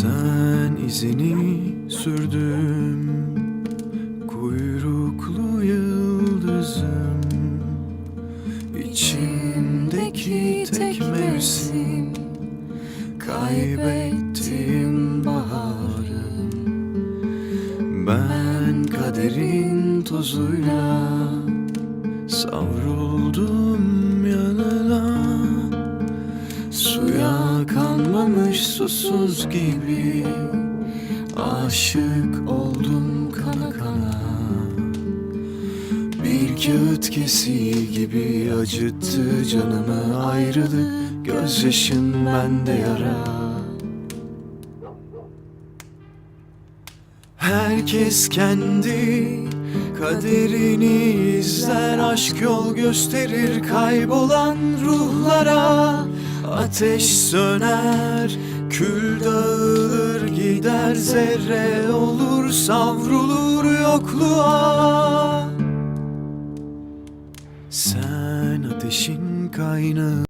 Sen izini sürdüm Kuyruklu yıldızım. İçimdeki tek mevsim Kaybettim baharım. Ben kaderin tozuyla Savrulmuşum Suya kanmamış susuz gibi Aşık oldum kana kana. Bir kağıt kesiği gibi acıttı canımı ayrılık Gözyaşın bende yara. Herkes kendi kaderini izler Aşk yol gösterir kaybolan ruhlara Ateş söner, kül dağılır gider Zerre olur savrulur yokluğa. Sen ateşin kaynağı